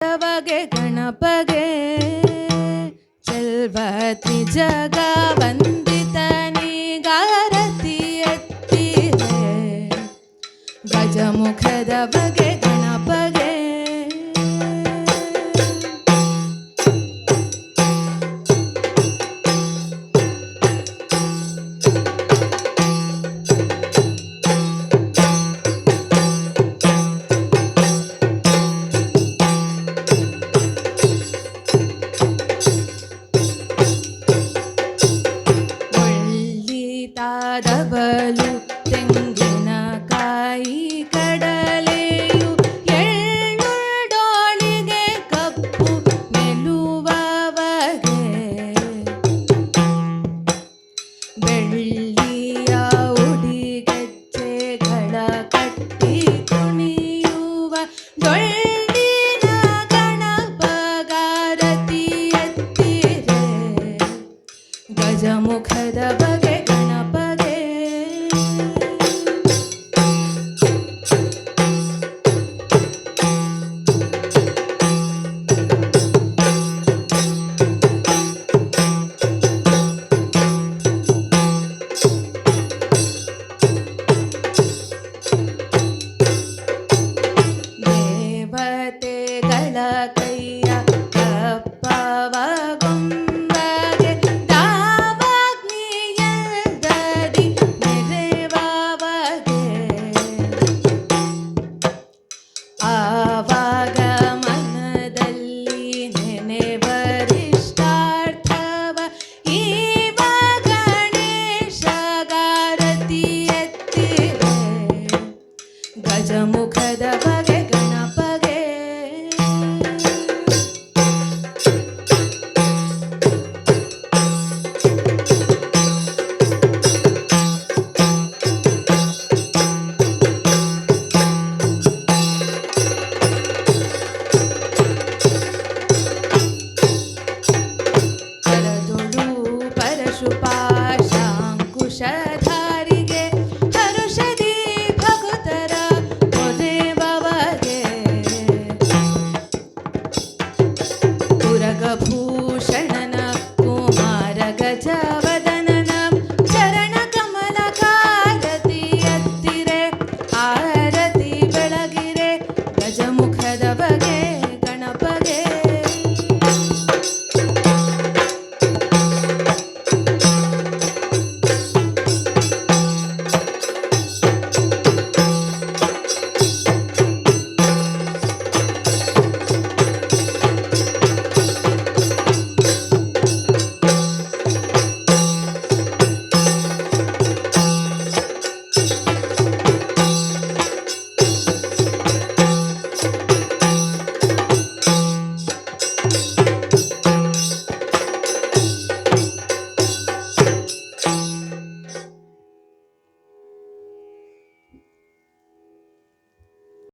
வகை கணபகே செல்வத்தி ஜகா வந்தித நீகாரதி எத்திரே கஜமுகத வகை ಬೆಳ್ಳಿಯ ಉಡಿಗೆಜ್ಜೆಗಳ ಕಟ್ಟಿ ಕುಣಿಯುವ ಡೊಳ್ಳಿನ ಗಣಪಗಾರತಿ ಎತ್ತಿರೆ ಗಜಮುಖದ ಬಗೆ ಪದ ಬಗೆಗ